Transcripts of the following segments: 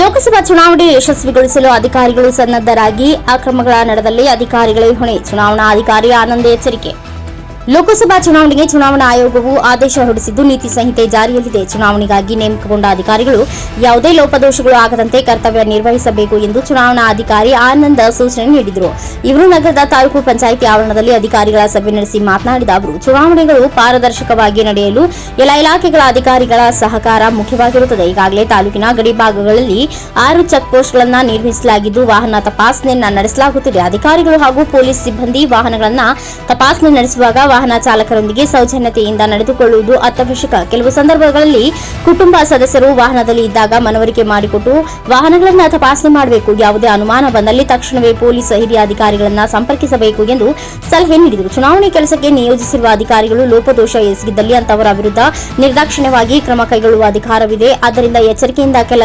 ಲೋಕಸಭಾ ಚುನಾವಣೆ ಯಶಸ್ವಿಗೊಳಿಸಲು ಅಧಿಕಾರಿಗಳು ಸನ್ನದ್ಧರಾಗಿ ಅಕ್ರಮಗಳ ನಡೆದಲ್ಲಿ ಅಧಿಕಾರಿಗಳೇ ಹೊಣೆ. ಚುನಾವಣಾ ಅಧಿಕಾರಿ ಆನಂದ್ ಎಚ್ಚರಿಕೆ. ಲೋಕಸಭಾ ಚುನಾವಣೆಗೆ ಚುನಾವಣಾ ಆಯೋಗವು ಆದೇಶ ಹೊರಡಿಸಿದ್ದು, ನೀತಿ ಸಂಹಿತೆ ಜಾರಿಯಲ್ಲಿದೆ. ಚುನಾವಣೆಗಾಗಿ ನೇಮಕಗೊಂಡ ಅಧಿಕಾರಿಗಳು ಯಾವುದೇ ಲೋಪದೋಷಗಳು ಆಗದಂತೆ ಕರ್ತವ್ಯ ನಿರ್ವಹಿಸಬೇಕು ಎಂದು ಚುನಾವಣಾ ಅಧಿಕಾರಿ ಆನಂದ ಸೂಚನೆ ನೀಡಿದರು. ಇವರು ನಗರದ ತಾಲೂಕು ಪಂಚಾಯಿತಿ ಆವರಣದಲ್ಲಿ ಅಧಿಕಾರಿಗಳ ಸಭೆ ನಡೆಸಿ ಮಾತನಾಡಿದ ಅವರು, ಚುನಾವಣೆಗಳು ಪಾರದರ್ಶಕವಾಗಿ ನಡೆಯಲು ಎಲ್ಲ ಇಲಾಖೆಗಳ ಅಧಿಕಾರಿಗಳ ಸಹಕಾರ ಮುಖ್ಯವಾಗಿರುತ್ತದೆ. ಈಗಾಗಲೇ ತಾಲೂಕಿನ ಗಡಿ ಭಾಗಗಳಲ್ಲಿ ಆರು ಚೆಕ್ ಪೋಸ್ಟ್ಗಳನ್ನು ನಿರ್ಮಿಸಲಾಗಿದ್ದು, ವಾಹನ ತಪಾಸಣೆಯನ್ನು ನಡೆಸಲಾಗುತ್ತಿದೆ. ಅಧಿಕಾರಿಗಳು ಹಾಗೂ ಪೊಲೀಸ್ ಸಿಬ್ಬಂದಿ ವಾಹನಗಳನ್ನು ತಪಾಸಣೆ ನಡೆಸುವಾಗ ವಾಹನ ಚಾಲಕರೊಂದಿಗೆ ಸೌಜನ್ಯತೆಯಿಂದ ನಡೆದುಕೊಳ್ಳುವುದು ಅತ್ಯವಶ್ಯಕ. ಕೆಲವು ಸಂದರ್ಭಗಳಲ್ಲಿ ಕುಟುಂಬ ಸದಸ್ಯರು ವಾಹನದಲ್ಲಿ ಇದ್ದಾಗ ಮನವರಿಕೆ ಮಾಡಿಕೊಟ್ಟು ವಾಹನಗಳನ್ನು ತಪಾಸಣೆ ಮಾಡಬೇಕು. ಯಾವುದೇ ಅನುಮಾನ ಬಂದಲ್ಲಿ ತಕ್ಷಣವೇ ಪೊಲೀಸ್ ಹಿರಿಯ ಅಧಿಕಾರಿಗಳನ್ನು ಸಂಪರ್ಕಿಸಬೇಕು ಎಂದು ಸಲಹೆ ನೀಡಿದರು. ಚುನಾವಣೆ ಕೆಲಸಕ್ಕೆ ನಿಯೋಜಿಸಿರುವ ಅಧಿಕಾರಿಗಳು ಲೋಪದೋಷ ಎಸಗಿದ್ದಲ್ಲಿ ಅಂತವರ ವಿರುದ್ಧ ನಿರ್ದಾಕ್ಷಿಣ್ಯವಾಗಿ ಕ್ರಮ ಕೈಗೊಳ್ಳುವ ಅಧಿಕಾರವಿದೆ. ಆದ್ದರಿಂದ ಎಚ್ಚರಿಕೆಯಿಂದ ಕೆಲ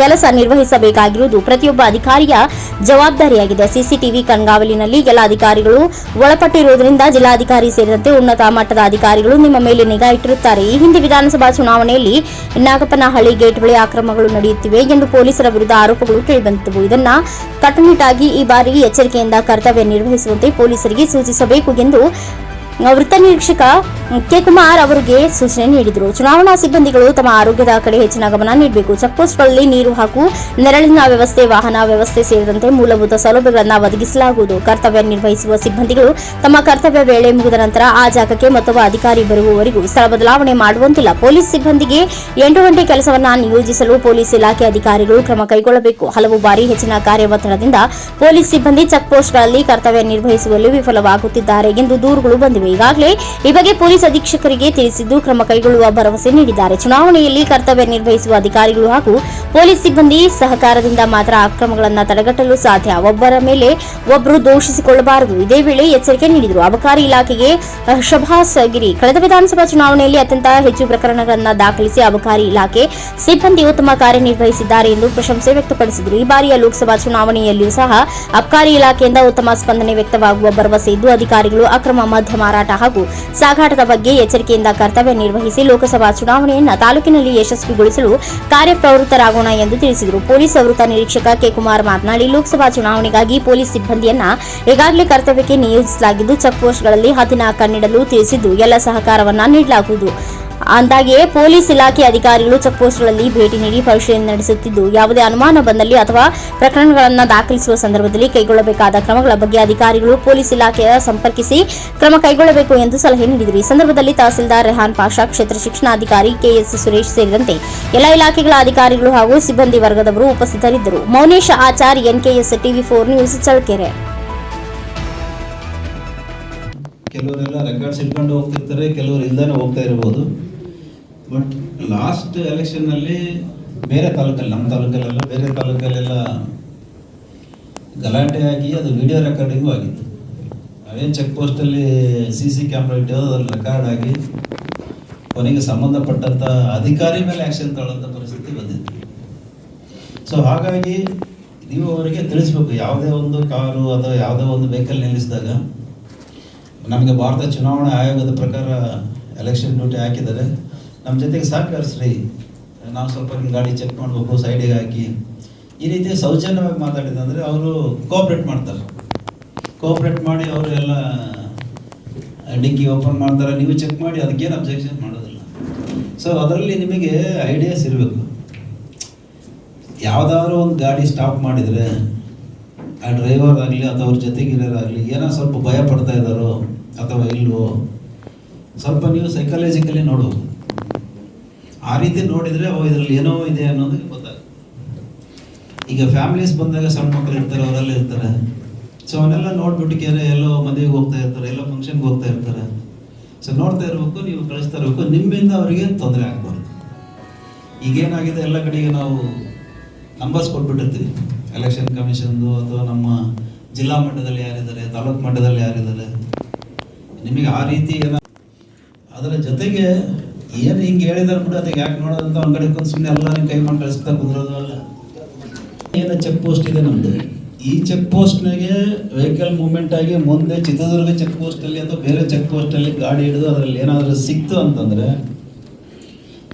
ಕೆಲಸ ನಿರ್ವಹಿಸಬೇಕಾಗಿರುವುದು ಪ್ರತಿಯೊಬ್ಬ ಅಧಿಕಾರಿಯ ಜವಾಬ್ದಾರಿಯಾಗಿದೆ. ಸಿಸಿಟಿವಿ ಕಣ್ಗಾವಲಿನಲ್ಲಿ ಎಲ್ಲ ಅಧಿಕಾರಿಗಳು ಒಳಪಟ್ಟಿರುವುದರಿಂದ ಜಿಲ್ಲಾಧಿಕಾರಿ ಸೇರಿದಂತೆ ಉನ್ನತ ಮಟ್ಟದ ಅಧಿಕಾರಿಗಳು ನಿಮ್ಮ ಮೇಲೆ ನಿಗಾ ಇಟ್ಟಿರುತ್ತಾರೆ. ಈ ಹಿಂದೆ ವಿಧಾನಸಭಾ ಚುನಾವಣೆಯಲ್ಲಿ ನಾಗಪ್ಪನಹಳ್ಳಿ ಗೇಟ್ ಬಳಿ ಆಕ್ರಮಗಳು ನಡೆಯುತ್ತಿವೆ ಎಂದು ಪೊಲೀಸರ ವಿರುದ್ಧ ಆರೋಪಗಳು ಕೇಳಿಬಂದಿದ್ದವು. ಇದನ್ನ ಕಟ್ಟುನಿಟ್ಟಾಗಿ ಈ ಬಾರಿ ಎಚ್ಚರಿಕೆಯಿಂದ ಕರ್ತವ್ಯ ನಿರ್ವಹಿಸುವಂತೆ ಪೊಲೀಸರಿಗೆ ಸೂಚಿಸಬೇಕು ಎಂದು ವೃತ್ತ ನಿರೀಕ್ಷಕ ಕೆ ಕುಮಾರ್ ಅವರಿಗೆ ಸೂಚನೆ ನೀಡಿದರು. ಚುನಾವಣಾ ಸಿಬ್ಬಂದಿಗಳು ತಮ್ಮ ಆರೋಗ್ಯದ ಕಡೆ ಹೆಚ್ಚಿನ ಗಮನ ನೀಡಬೇಕು. ಚೆಕ್ಪೋಸ್ಟ್ಗಳಲ್ಲಿ ನೀರು ಹಾಗೂ ನೆರಳಿನ ವ್ಯವಸ್ಥೆ, ವಾಹನ ವ್ಯವಸ್ಥೆ ಸೇರಿದಂತೆ ಮೂಲಭೂತ ಸೌಲಭ್ಯಗಳನ್ನು ಒದಗಿಸಲಾಗುವುದು. ಕರ್ತವ್ಯ ನಿರ್ವಹಿಸುವ ಸಿಬ್ಬಂದಿಗಳು ತಮ್ಮ ಕರ್ತವ್ಯ ವೇಳೆ ಮುಗಿದ ನಂತರ ಆ ಜಾಗಕ್ಕೆ ಮತ್ತೊಬ್ಬ ಅಧಿಕಾರಿ ಬರುವವರೆಗೂ ಸ್ಥಳ ಬದಲಾವಣೆ ಮಾಡುವಂತಿಲ್ಲ. ಪೊಲೀಸ್ ಸಿಬ್ಬಂದಿಗೆ ಎಂಟು ಗಂಟೆ ಕೆಲಸವನ್ನ ನಿಯೋಜಿಸಲು ಪೊಲೀಸ್ ಇಲಾಖೆ ಅಧಿಕಾರಿಗಳು ಕ್ರಮ ಕೈಗೊಳ್ಳಬೇಕು. ಹಲವು ಬಾರಿ ಹೆಚ್ಚಿನ ಕಾರ್ಯ ಒತ್ತಡದಿಂದ ಪೊಲೀಸ್ ಸಿಬ್ಬಂದಿ ಚೆಕ್ಪೋಸ್ಟ್ಗಳಲ್ಲಿ ಕರ್ತವ್ಯ ನಿರ್ವಹಿಸುವಲ್ಲಿ ವಿಫಲವಾಗುತ್ತಿದ್ದಾರೆ ಎಂದು ದೂರುಗಳು ಬಂದಿವೆ. ಈಗಾಗಲೇ ಈ ಬಗ್ಗೆ ಪೊಲೀಸ್ ಅಧೀಕ್ಷಕರಿಗೆ ತಿಳಿಸಿದ್ದು ಕ್ರಮ ಕೈಗೊಳ್ಳುವ ಭರವಸೆ ನೀಡಿದ್ದಾರೆ. ಚುನಾವಣೆಯಲ್ಲಿ ಕರ್ತವ್ಯ ನಿರ್ವಹಿಸುವ ಅಧಿಕಾರಿಗಳು ಹಾಗೂ ಪೊಲೀಸ್ ಸಿಬ್ಬಂದಿ ಸಹಕಾರದಿಂದ ಮಾತ್ರ ಅಕ್ರಮಗಳನ್ನು ತಡೆಗಟ್ಟಲು ಸಾಧ್ಯ. ಒಬ್ಬರ ಮೇಲೆ ಒಬ್ಬರು ದೋಷಿಸಿಕೊಳ್ಳಬಾರದು. ಇದೇ ವೇಳೆ ಎಚ್ಚರಿಕೆ ನೀಡಿದರು. ಅಬಕಾರಿ ಇಲಾಖೆಗೆ ಶಭಾಸ್ ಗಿರಿ. ಕಳೆದ ವಿಧಾನಸಭಾ ಚುನಾವಣೆಯಲ್ಲಿ ಅತ್ಯಂತ ಹೆಚ್ಚು ಪ್ರಕರಣಗಳನ್ನು ದಾಖಲಿಸಿ ಅಬಕಾರಿ ಇಲಾಖೆ ಸಿಬ್ಬಂದಿ ಉತ್ತಮ ಕಾರ್ಯನಿರ್ವಹಿಸಿದ್ದಾರೆ ಎಂದು ಪ್ರಶಂಸೆ ವ್ಯಕ್ತಪಡಿಸಿದರು. ಈ ಬಾರಿಯ ಲೋಕಸಭಾ ಚುನಾವಣೆಯಲ್ಲಿಯೂ ಸಹ ಅಬಕಾರಿ ಇಲಾಖೆಯಿಂದ ಉತ್ತಮ ಸ್ಪಂದನೆ ವ್ಯಕ್ತವಾಗುವ ಭರವಸೆ ಇದ್ದು, ಅಧಿಕಾರಿಗಳು ಅಕ್ರಮ ಮಾರಾಟ ಹಾಗೂ ಸಾಗಾಟದ ಬಗ್ಗೆ ಎಚ್ಚರಿಕೆಯಿಂದ ಕರ್ತವ್ಯ ನಿರ್ವಹಿಸಿ ಲೋಕಸಭಾ ಚುನಾವಣೆಯನ್ನು ತಾಲೂಕಿನಲ್ಲಿ ಯಶಸ್ವಿಗೊಳಿಸಲು ಕಾರ್ಯಪ್ರವೃತ್ತರಾಗೋಣ ಎಂದು ತಿಳಿಸಿದರು. ಪೊಲೀಸ್ ಆವೃತ್ತ ನಿರೀಕ್ಷಕ ಕೆ ಕುಮಾರ್ ಮಾತನಾಡಿ, ಲೋಕಸಭಾ ಚುನಾವಣೆಗಾಗಿ ಪೊಲೀಸ್ ಸಿಬ್ಬಂದಿಯನ್ನ ಈಗಾಗಲೇ ಕರ್ತವ್ಯಕ್ಕೆ ನಿಯೋಜಿಸಲಾಗಿದ್ದು ಚೆಕ್ ಪೋಸ್ಟ್ಗಳಲ್ಲಿ ಕಣ್ಣಿಡಲು ತಿಳಿಸಿದ್ದು, ಎಲ್ಲ ಸಹಕಾರವನ್ನ ನೀಡಲಾಗುವುದು. ಅಂದಾಗೆಯೇ ಪೊಲೀಸ್ ಇಲಾಖೆ ಅಧಿಕಾರಿಗಳು ಚೆಕ್ ಪೋಸ್ಟ್ಗಳಲ್ಲಿ ಭೇಟಿ ನೀಡಿ ಪರಿಶೀಲನೆ ನಡೆಸುತ್ತಿದ್ದು, ಯಾವುದೇ ಅನುಮಾನ ಬಂದಲ್ಲಿ ಅಥವಾ ಪ್ರಕರಣಗಳನ್ನು ದಾಖಲಿಸುವ ಸಂದರ್ಭದಲ್ಲಿ ಕೈಗೊಳ್ಳಬೇಕಾದ ಕ್ರಮಗಳ ಬಗ್ಗೆ ಅಧಿಕಾರಿಗಳು ಪೊಲೀಸ್ ಇಲಾಖೆಯ ಸಂಪರ್ಕಿಸಿ ಕ್ರಮ ಕೈಗೊಳ್ಳಬೇಕು ಎಂದು ಸಲಹೆ ನೀಡಿದರು. ಈ ಸಂದರ್ಭದಲ್ಲಿ ತಹಸೀಲ್ದಾರ್ ರೆಹಾನ್ ಪಾಷಾ, ಕ್ಷೇತ್ರ ಶಿಕ್ಷಣಾಧಿಕಾರಿ ಕೆಎಸ್ ಸುರೇಶ್ ಸೇರಿದಂತೆ ಎಲ್ಲ ಇಲಾಖೆಗಳ ಅಧಿಕಾರಿಗಳು ಹಾಗೂ ಸಿಬ್ಬಂದಿ ವರ್ಗದವರು ಉಪಸ್ಥಿತರಿದ್ದರು. Mounesh Achar, NKS TV four news Challakere. ಕೆಲವರೆಲ್ಲ ರೆಕಾರ್ಡ್ಸ್ ಇಟ್ಕೊಂಡು ಹೋಗ್ತಿರ್ತಾರೆ, ಕೆಲವರು ಇಲ್ದೇ ಹೋಗ್ತಾ ಇರ್ಬೋದು. ಬಟ್ ಲಾಸ್ಟ್ ಎಲೆಕ್ಷನ್ನಲ್ಲಿ ಬೇರೆ ತಾಲೂಕಲ್ಲಿ, ನಮ್ಮ ತಾಲೂಕಲ್ಲೆಲ್ಲ ಬೇರೆ ತಾಲೂಕಲ್ಲೆಲ್ಲ ಗಲಾಟೆ ಆಗಿ ಅದು ವಿಡಿಯೋ ರೆಕಾರ್ಡಿಂಗು ಆಗಿತ್ತು ನಾವೇನು ಚೆಕ್ ಪೋಸ್ಟಲ್ಲಿ ಸಿ ಸಿ ಕ್ಯಾಮ್ರಾ ಇಟ್ಟು ಅದ್ರಲ್ಲಿ ರೆಕಾರ್ಡ್ ಆಗಿ ಕೊನೆಗೆ ಸಂಬಂಧಪಟ್ಟಂಥ ಅಧಿಕಾರಿ ಮೇಲೆ ಆ್ಯಕ್ಷನ್ ತಗೊಳ್ಳೋಂಥ ಪರಿಸ್ಥಿತಿ ಬಂದಿತ್ತು. ಸೊ ಹಾಗಾಗಿ ನೀವು ಅವರಿಗೆ ತಿಳಿಸ್ಬೇಕು, ಯಾವುದೇ ಒಂದು ಕಾರು ಅಥವಾ ಯಾವುದೇ ಒಂದು ವೆಹಿಕಲ್ ನಿಲ್ಲಿಸಿದಾಗ ನಮಗೆ ಭಾರತ ಚುನಾವಣಾ ಆಯೋಗದ ಪ್ರಕಾರ ಎಲೆಕ್ಷನ್ ಡ್ಯೂಟಿ ಹಾಕಿದ್ದಾರೆ. ನಮ್ಮ ಜೊತೆಗೆ ಸಹಕರಿಸ್ರಿ. ನಾವು ಸ್ವಲ್ಪ ನಿಮ್ಮ ಗಾಡಿ ಚೆಕ್ ಮಾಡಬೇಕು ಸೈಡಿಗೆ ಹಾಕಿ. ಈ ರೀತಿ ಸೌಜನ್ಯವಾಗಿ ಮಾತಾಡಿದಂದರೆ ಅವರು ಕೋಆಪ್ರೇಟ್ ಮಾಡ್ತಾರೆ. ಕೋಆಪ್ರೇಟ್ ಮಾಡಿ ಅವರು ಎಲ್ಲ ಡಿಕ್ಕಿ ಓಪನ್ ಮಾಡ್ತಾರೆ. ನೀವು ಚೆಕ್ ಮಾಡಿ, ಅದಕ್ಕೇನು ಅಬ್ಜೆಕ್ಷನ್ ಮಾಡೋದಿಲ್ಲ. ಸೊ ಅದರಲ್ಲಿ ನಿಮಗೆ ಐಡಿಯಾಸ್ ಇರಬೇಕು. ಯಾವುದಾದ್ರೂ ಒಂದು ಗಾಡಿ ಸ್ಟಾಪ್ ಮಾಡಿದರೆ, ಆ ಡ್ರೈವರ್ ಆಗಲಿ ಅಥವಾ ಅವ್ರ ಜೊತೆಗಿರೋರಾಗಲಿ ಏನೋ ಸ್ವಲ್ಪ ಭಯ ಪಡ್ತಾ ಇದ್ದಾರೋ ಅಥವಾ ಇಲ್ವೋ, ಸ್ವಲ್ಪ ನೀವು ಸೈಕಾಲಜಿಕಲಿ ನೋಡ್ಬೋದು. ಆ ರೀತಿ ನೋಡಿದರೆ ಅವು ಇದರಲ್ಲಿ ಏನೋ ಇದೆ ಅನ್ನೋದು ಗೊತ್ತಾಗುತ್ತೆ. ಈಗ ಫ್ಯಾಮಿಲೀಸ್ ಬಂದಾಗ ಸಣ್ಣ ಮಕ್ಕಳು ಇರ್ತಾರೆ, ಅವರೆಲ್ಲ ಇರ್ತಾರೆ. ಸೊ ಅವನ್ನೆಲ್ಲ ನೋಡ್ಬಿಟ್ಟು ಕೇರೆ ಎಲ್ಲೋ ಮದುವೆಗೆ ಹೋಗ್ತಾ ಇರ್ತಾರೆ, ಎಲ್ಲೋ ಫಂಕ್ಷನ್ಗೆ ಹೋಗ್ತಾ ಇರ್ತಾರೆ. ಸೊ ನೋಡ್ತಾ ಇರಬೇಕು, ನೀವು ಕಳಿಸ್ತಾ ಇರಬೇಕು, ನಿಮ್ಮಿಂದ ಅವರಿಗೆ ತೊಂದರೆ ಆಗಬಾರ್ದು. ಈಗೇನಾಗಿದೆ, ಎಲ್ಲ ಕಡೆಗೆ ನಾವು ನಂಬರ್ಸ್ ಕೊಟ್ಬಿಟ್ಟಿರ್ತೀವಿ. ಎಲೆಕ್ಷನ್ ಕಮಿಷನ್ದು ಅಥವಾ ನಮ್ಮ ಜಿಲ್ಲಾ ಮಟ್ಟದಲ್ಲಿ ಯಾರಿದ್ದಾರೆ, ತಾಲೂಕು ಮಟ್ಟದಲ್ಲಿ ಯಾರಿದ್ದಾರೆ. ನಿಮಗೆ ಆ ರೀತಿ ಏನೋ ಅದರ ಜೊತೆಗೆ ಏನು ಹಿಂಗೆ ಹೇಳಿದಾರೆ ಬಿಡು ಅದಕ್ಕೆ ಯಾಕೆ ನೋಡೋದಂತ ಒಂದು ಕಡೆ ಸುಮ್ಮನೆ ಎಲ್ಲ ಕೈ ಮಾಡಿ ಕಳಿಸ್ತಾ ಕುಂದ್ರೋದು ಅಲ್ಲ. ಏನು ಚೆಕ್ ಪೋಸ್ಟ್ ಇದೆ ನಮ್ಮದು ಈ ಚೆಕ್ ಪೋಸ್ಟ್ನಾಗೆ ವೆಹಿಕಲ್ ಮೂವ್ಮೆಂಟ್ ಆಗಿ ಮುಂದೆ ಚಿತ್ರದುರ್ಗ ಚೆಕ್ ಪೋಸ್ಟಲ್ಲಿ ಅಥವಾ ಬೇರೆ ಚೆಕ್ ಪೋಸ್ಟಲ್ಲಿ ಗಾಡಿ ಹಿಡಿದು ಅದರಲ್ಲಿ ಏನಾದರೂ ಸಿಕ್ತು ಅಂತಂದರೆ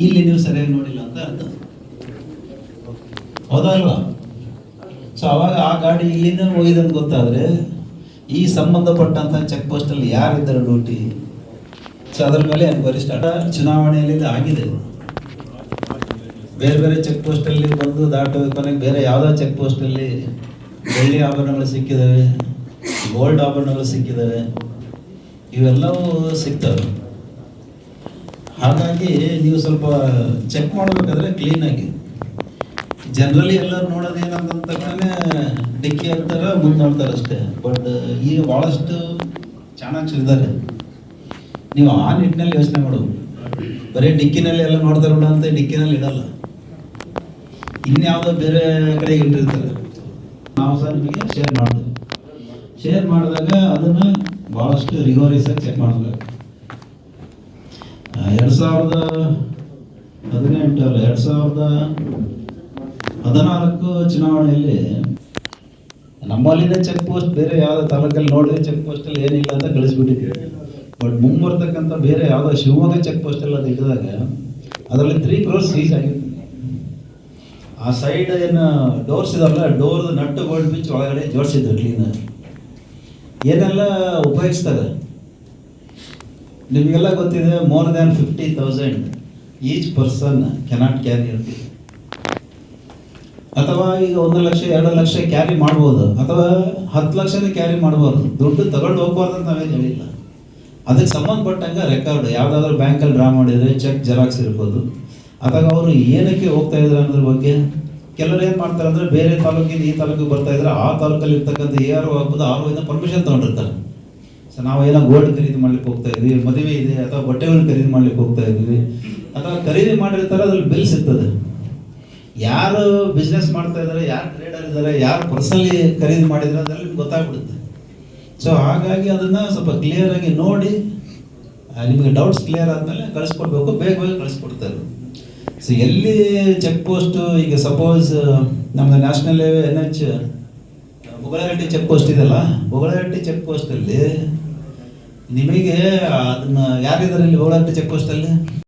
ಇಲ್ಲಿ ನೀವು ಸರಿಯಾಗಿ ನೋಡಿಲ್ಲ ಅಂತ ಅರ್ಥ. ಹೌದಲ್ವಾ? ಸೊ ಅವಾಗ ಆ ಗಾಡಿ ಇಲ್ಲಿಂದ ಹೋಗಿದಂತ ಗೊತ್ತಾದ್ರೆ ಈ ಸಂಬಂಧಪಟ್ಟಂತ ಚೆಕ್ ಪೋಸ್ಟಲ್ಲಿ ಯಾರಿದ್ದಾರೆ ಡ್ಯೂಟಿ? ಸೊ ಅದ್ರ ಮೇಲೆ ಎನ್ಕ್ವೈರಿ ಸ್ಟಾರ್ಟ್ ಚುನಾವಣೆಯಲ್ಲಿ ಆಗಿದೆ. ಬೇರೆ ಬೇರೆ ಚೆಕ್ ಪೋಸ್ಟಲ್ಲಿ ಬಂದು ದಾಟೋ ಕೊನೆಗೆ ಬೇರೆ ಯಾವುದೋ ಚೆಕ್ ಪೋಸ್ಟಲ್ಲಿ ಬೆಳ್ಳಿ ಆಭರಣಗಳು ಸಿಕ್ಕಿದ್ದಾವೆ ಗೋಲ್ಡ್ ಆಭರಣಗಳು ಸಿಕ್ಕಿದ್ದಾವೆ ಇವೆಲ್ಲವೂ ಸಿಗ್ತವೆ. ಹಾಗಾಗಿ ನೀವು ಸ್ವಲ್ಪ ಚೆಕ್ ಮಾಡಬೇಕಾದ್ರೆ ಕ್ಲೀನಾಗಿ ಜನರಲಿ ಎಲ್ಲರೂ ನೋಡೋದು ಏನಂತ ತಕ್ಷಣ ಡಿಕ್ಕಿ ಹಾಕ್ತಾರೆ ಮುಂದೆ ನೋಡ್ತಾರೆ ಅಷ್ಟೇ ಬಟ್ ಈಗ ಭಾಳಷ್ಟು ಚಾಣಾಕ್ಷರಿದ್ದಾರೆ ನೀವು ಆ ನಿಟ್ಟಿನಲ್ಲಿ ಯೋಚನೆ ಮಾಡೋದು ಬರೀ ಡಿಕ್ಕಿನಲ್ಲಿ ಎಲ್ಲ ನೋಡ್ತಾರೆ ಬಿಡು ಅಂತ ಡಿಕ್ಕಿನಲ್ಲಿ ಇಡಲ್ಲ. ಇನ್ಯಾವುದೋ ಬೇರೆ ಕಡೆ ಇಟ್ಟಿರ್ತಾರೆ. ನಾವು ಸರ್ ನಿಮಗೆ ಶೇರ್ ಮಾಡೋದು ಶೇರ್ ಮಾಡಿದಾಗ ಅದನ್ನು ಭಾಳಷ್ಟು ರಿಗೋರಿಸ್ ಆಗಿ ಚೆಕ್ ಮಾಡಬೇಕು. ಎರಡು ಸಾವಿರದ ಹದಿನೆಂಟು ಅಲ್ಲ ಎರಡು ಸಾವಿರದ ಹದಿನಾಲ್ಕು ಚುನಾವಣೆಯಲ್ಲಿ ನಮ್ಮಲ್ಲಿದ್ದ ಚೆಕ್ ಪೋಸ್ಟ್ ಬೇರೆ ಯಾವುದೋ ತಾಲೂಕಲ್ಲಿ ನೋಡಿದ್ರೆ ಚೆಕ್ ಪೋಸ್ಟಲ್ಲಿ ಏನಿಲ್ಲ ಅಂತ ಕಳಿಸ್ಬಿಟ್ಟಿದ್ವಿ ಬಟ್ ಮುಂಬರ್ತಕ್ಕಂಥ ಬೇರೆ ಯಾವುದೋ ಶಿವಮೊಗ್ಗ ಚೆಕ್ ಪೋಸ್ಟ್ ಎಲ್ಲ ತೆಗೆದಾಗ ಅದರಲ್ಲಿ ತ್ರೀ ಕ್ರೋರ್ಸ್ ಸೀಸ್ ಆಗಿತ್ತು. ಆ ಸೈಡ್ ಏನು ಡೋರ್ಸ್ ಇದಾವಲ್ಲ ಡೋರ್ದು ನಟ್ಟು ಗೋಲ್ಡ್ ಬಿಚ್ ಒಳಗಡೆ ಜೋಡಿಸಿದ್ರು ಕ್ಲೀನ್ ಏನೆಲ್ಲ ಉಪಯೋಗಿಸ್ತಾರೆ? ನಿಮಗೆಲ್ಲ ಗೊತ್ತಿದೆ more than fifty thousand each person cannot carry ಇರ್ತೀವಿ ಅಥವಾ ಈಗ ಒಂದು ಲಕ್ಷ, ಎರಡು ಲಕ್ಷ ಕ್ಯಾರಿ ಮಾಡ್ಬೋದು, ಅಥವಾ ಹತ್ತು ಲಕ್ಷನೇ ಕ್ಯಾರಿ ಮಾಡ್ಬಾರ್ದು ದುಡ್ಡು ತಗೊಂಡು ಹೋಗ್ಬಾರ್ದು ಅಂತ ನಾವೇನು ಹೇಳಿಲ್ಲ. ಅದಕ್ಕೆ ಸಂಬಂಧಪಟ್ಟಂಗೆ ರೆಕಾರ್ಡ್ ಯಾವುದಾದ್ರೂ ಬ್ಯಾಂಕಲ್ಲಿ ಡ್ರಾ ಮಾಡಿದರೆ ಚೆಕ್ ಜೆರಾಕ್ಸ್ ಇರ್ಬೋದು. ಅಥವಾ ಅವರು ಏನಕ್ಕೆ ಹೋಗ್ತಾ ಇದ್ದಾರೆ ಅನ್ನೋದ್ರ ಬಗ್ಗೆ ಕೆಲವರು ಏನು ಮಾಡ್ತಾರೆ ಅಂದರೆ ಬೇರೆ ತಾಲೂಕಿಂದ ಈ ತಾಲೂಕಿಗೆ ಬರ್ತಾ ಇದ್ರೆ ಆ ತಾಲೂಕಲ್ಲಿ ಇರ್ತಕ್ಕಂಥ ಎ ಆರ್ ಆಗ್ಬೋದು ಆರ್ ಇಂದ ಪರ್ಮಿಷನ್ ತೊಗೊಂಡಿರ್ತಾರೆ. ಸೊ ನಾವು ಏನೋ ಗೋಲ್ಡ್ ಖರೀದಿ ಮಾಡ್ಲಿಕ್ಕೆ ಹೋಗ್ತಾ ಇದ್ವಿ, ಮದುವೆ ಇದೆ, ಅಥವಾ ಬಟ್ಟೆಗಳನ್ನ ಖರೀದಿ ಮಾಡ್ಲಿಕ್ಕೆ ಹೋಗ್ತಾ ಇದ್ವಿ. ಅಥವಾ ಖರೀದಿ ಮಾಡಿರ್ತಾರೆ, ಅದ್ರಲ್ಲಿ ಬಿಲ್ ಸಿಗ್ತದೆ. ಯಾರು ಬಿಸ್ನೆಸ್ ಮಾಡ್ತಾ ಇದ್ದಾರೆ ಯಾರು ಟ್ರೇಡರ್ ಇದ್ದಾರೆ ಯಾರು ಪರ್ಸನಲಿ ಖರೀದಿ ಮಾಡಿದ್ರೆ ಅದರಲ್ಲಿ ಗೊತ್ತಾಗ್ಬಿಡುತ್ತೆ. ಸೊ ಹಾಗಾಗಿ ಅದನ್ನು ಸ್ವಲ್ಪ ಕ್ಲಿಯರ್ ಆಗಿ ನೋಡಿ ನಿಮಗೆ ಡೌಟ್ಸ್ ಕ್ಲಿಯರ್ ಆದಮೇಲೆ ಕಳಿಸ್ಕೊಡ್ಬೇಕು, ಬೇಗ ಬೇಗ ಕಳಿಸ್ಕೊಡ್ತಾರೆ. ಸೊ ಎಲ್ಲಿ ಚೆಕ್ ಪೋಸ್ಟು ಈಗ ಸಪೋಸ್ ನಮ್ಮದು national highway N H Bogalahatti check post ಇದೆಯಲ್ಲ, ಬೊಗಳಹಟ್ಟಿ ಚೆಕ್ ಪೋಸ್ಟಲ್ಲಿ ನಿಮಗೆ, ಅದನ್ನ ಯಾರಿದ್ದಾರೆ ಇಲ್ಲಿ ಬೊಗಳಹಟ್ಟಿ ಚೆಕ್ ಪೋಸ್ಟಲ್ಲಿ